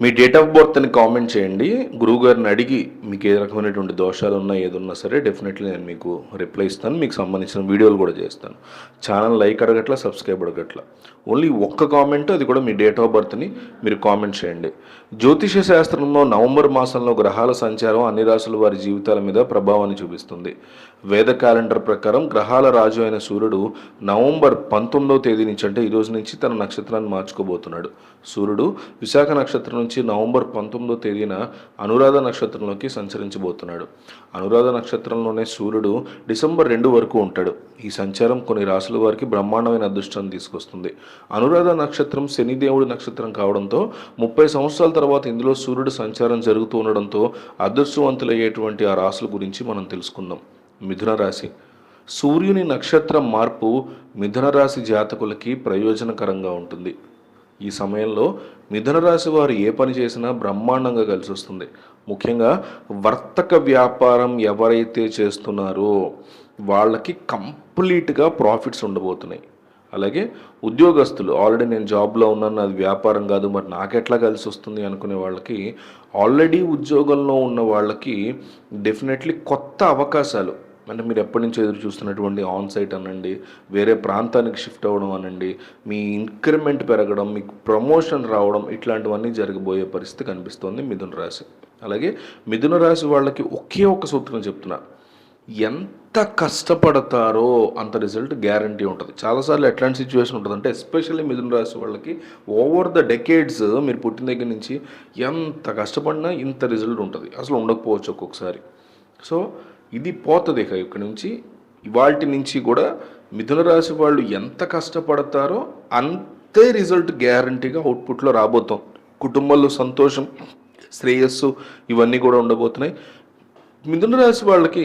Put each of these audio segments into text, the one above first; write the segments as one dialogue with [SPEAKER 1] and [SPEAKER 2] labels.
[SPEAKER 1] Me date of బర్త్ని comment చేయండి. గురువు గారిని అడిగి మీకు ఏ రకమైనటువంటి దోషాలు ఉన్నా ఏదున్నా సరే డెఫినెట్లీ నేను మీకు రిప్లై ఇస్తాను. మీకు సంబంధించిన వీడియోలు కూడా చేస్తాను. ఛానల్ లైక్ అడగట్లా సబ్స్క్రైబ్ అడగట్లా. ఓన్లీ ఒక్క కామెంట్ అది కూడా మీ డేట్ ఆఫ్ బర్త్ని మీరు కామెంట్ చేయండి. జ్యోతిష శాస్త్రంలో నవంబర్ మాసంలో గ్రహాల సంచారం అన్ని రాశుల వారి జీవితాల మీద ప్రభావాన్ని చూపిస్తుంది. వేద క్యాలెండర్ ప్రకారం గ్రహాల రాజు అయిన సూర్యుడు నవంబర్ పంతొమ్మిదవ తేదీ నుంచి అంటే ఈ రోజు నుంచి తన నక్షత్రాన్ని మార్చుకోబోతున్నాడు. సూర్యుడు విశాఖ నక్షత్రం నుంచి నవంబర్ పంతొమ్మిదో తేదీన అనురాధ నక్షత్రంలోకి సంచరించబోతున్నాడు. అనురాధ నక్షత్రంలోనే సూర్యుడు డిసెంబర్ రెండు వరకు ఉంటాడు. ఈ సంచారం కొన్ని రాశుల వారికి బ్రహ్మాండమైన అదృష్టాన్ని తీసుకొస్తుంది. అనురాధ నక్షత్రం శనిదేవుడి నక్షత్రం కావడంతో ముప్పై సంవత్సరాల తర్వాత ఇందులో సూర్యుడు సంచారం జరుగుతూ ఉండడంతో అదృష్టవంతులయ్యేటువంటి ఆ రాశుల గురించి మనం తెలుసుకుందాం. మిథున రాశి. సూర్యుని నక్షత్రం మార్పు మిథున రాశి జాతకులకి ప్రయోజనకరంగా ఉంటుంది. ఈ సమయంలో మిథున రాశి వారు ఏ పని చేసినా బ్రహ్మాండంగా కలిసి వస్తుంది. ముఖ్యంగా వర్తక వ్యాపారం ఎవరైతే చేస్తున్నారో వాళ్ళకి కంప్లీట్గా ప్రాఫిట్స్ ఉండబోతున్నాయి. అలాగే ఉద్యోగస్తులు ఆల్రెడీ నేను జాబ్లో ఉన్నాను అది వ్యాపారం కాదు మరి నాకెట్లా కలిసి వస్తుంది? అనుకునే వాళ్ళకి ఆల్రెడీ ఉద్యోగంలో ఉన్న వాళ్ళకి డెఫినెట్లీ కొత్త అవకాశాలు అంటే మీరు ఎప్పటి నుంచి ఎదురు చూస్తున్నటువంటి ఆన్ సైట్ అనండి వేరే ప్రాంతానికి షిఫ్ట్ అవ్వడం అనండి మీ ఇంక్రిమెంట్ పెరగడం మీకు ప్రమోషన్ రావడం ఇట్లాంటివన్నీ జరగబోయే పరిస్థితి కనిపిస్తోంది మిథున రాశి. అలాగే మిథున రాశి వాళ్ళకి ఒకే ఒక సూత్రం చెప్తున్నా ఎంత కష్టపడతారో అంత రిజల్ట్ గ్యారంటీ ఉంటుంది. చాలాసార్లు ఎట్లాంటి సిచ్యువేషన్ ఉంటుంది అంటే ఎస్పెషల్లీ మిథున రాశి వాళ్ళకి ఓవర్ ద డెకేడ్స్ మీరు పుట్టిన దగ్గర నుంచి ఎంత కష్టపడినా ఇంత రిజల్ట్ ఉంటుంది. అసలు ఉండకపోవచ్చు ఒక్కొక్కసారి. సో ఇది పోతుంది ఇక ఇక్కడి నుంచి. ఇవాటి నుంచి కూడా మిథున రాశి వాళ్ళు ఎంత కష్టపడతారో అంతే రిజల్ట్ గ్యారంటీగా అవుట్పుట్లో రాబోతాం. కుటుంబంలో సంతోషం శ్రేయస్సు ఇవన్నీ కూడా ఉండబోతున్నాయి. మిథున రాశి వాళ్ళకి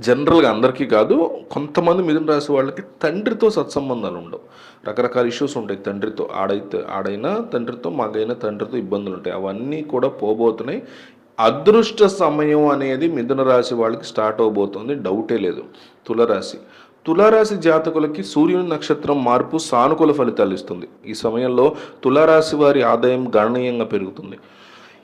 [SPEAKER 1] జనరల్గా అందరికీ కాదు కొంతమంది మిథున రాశి వాళ్ళకి తండ్రితో సత్సంబంధాలు ఉండవు. రకరకాల ఇష్యూస్ ఉంటాయి. తండ్రితో ఆడైతే ఆడైనా తండ్రితో మగైనా తండ్రితో ఇబ్బందులు ఉంటాయి. అవన్నీ కూడా పోబోతున్నాయి. అదృష్ట సమయం అనేది మిథున రాశి వాళ్ళకి స్టార్ట్ అవబోతుంది. డౌటే లేదు. తులరాశి. తులారాశి జాతకులకి సూర్యుని నక్షత్రం మార్పు సానుకూల ఫలితాలు ఇస్తుంది. ఈ సమయంలో తులారాశి వారి ఆదాయం గణనీయంగా పెరుగుతుంది.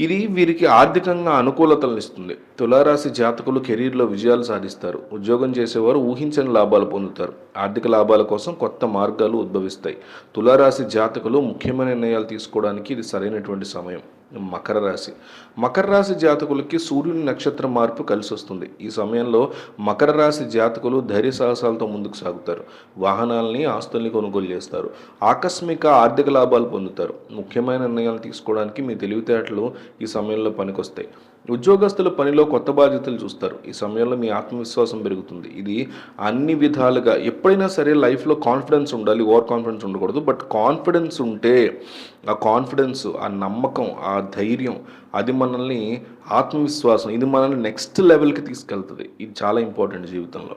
[SPEAKER 1] ఇది వీరికి ఆర్థికంగా అనుకూలతలను ఇస్తుంది. తులారాశి జాతకులు కెరీర్లో విజయాలు సాధిస్తారు. ఉద్యోగం చేసేవారు ఊహించని లాభాలు పొందుతారు. ఆర్థిక లాభాల కోసం కొత్త మార్గాలు ఉద్భవిస్తాయి. తులారాశి జాతకులు ముఖ్యమైన నిర్ణయాలు తీసుకోవడానికి ఇది సరైనటువంటి సమయం. మకర రాశి. మకర రాశి జాతకులకి సూర్యుని నక్షత్ర మార్పు కలిసి వస్తుంది. ఈ సమయంలో మకర రాశి జాతకులు ధైర్య సాహసాలతో ముందుకు సాగుతారు. వాహనాలని ఆస్తుల్ని కొనుగోలు చేస్తారు. ఆకస్మిక ఆర్థిక లాభాలు పొందుతారు. ముఖ్యమైన నిర్ణయాలు తీసుకోవడానికి మీ తెలివితేటలు ఈ సమయంలో పనికొస్తాయి. ఉద్యోగస్తుల పనిలో కొత్త బాధ్యతలు చూస్తారు. ఈ సమయంలో మీ ఆత్మవిశ్వాసం పెరుగుతుంది. ఇది అన్ని విధాలుగా ఎప్పుడైనా సరే లైఫ్లో కాన్ఫిడెన్స్ ఉండాలి. ఓవర్ కాన్ఫిడెన్స్ ఉండకూడదు. బట్ కాన్ఫిడెన్స్ ఉంటే ఆ కాన్ఫిడెన్స్ ఆ నమ్మకం ఆ ధైర్యం అది మనల్ని ఆత్మవిశ్వాసం ఇది మనల్ని నెక్స్ట్ లెవెల్కి తీసుకెళ్తుంది. ఇది చాలా ఇంపార్టెంట్ జీవితంలో.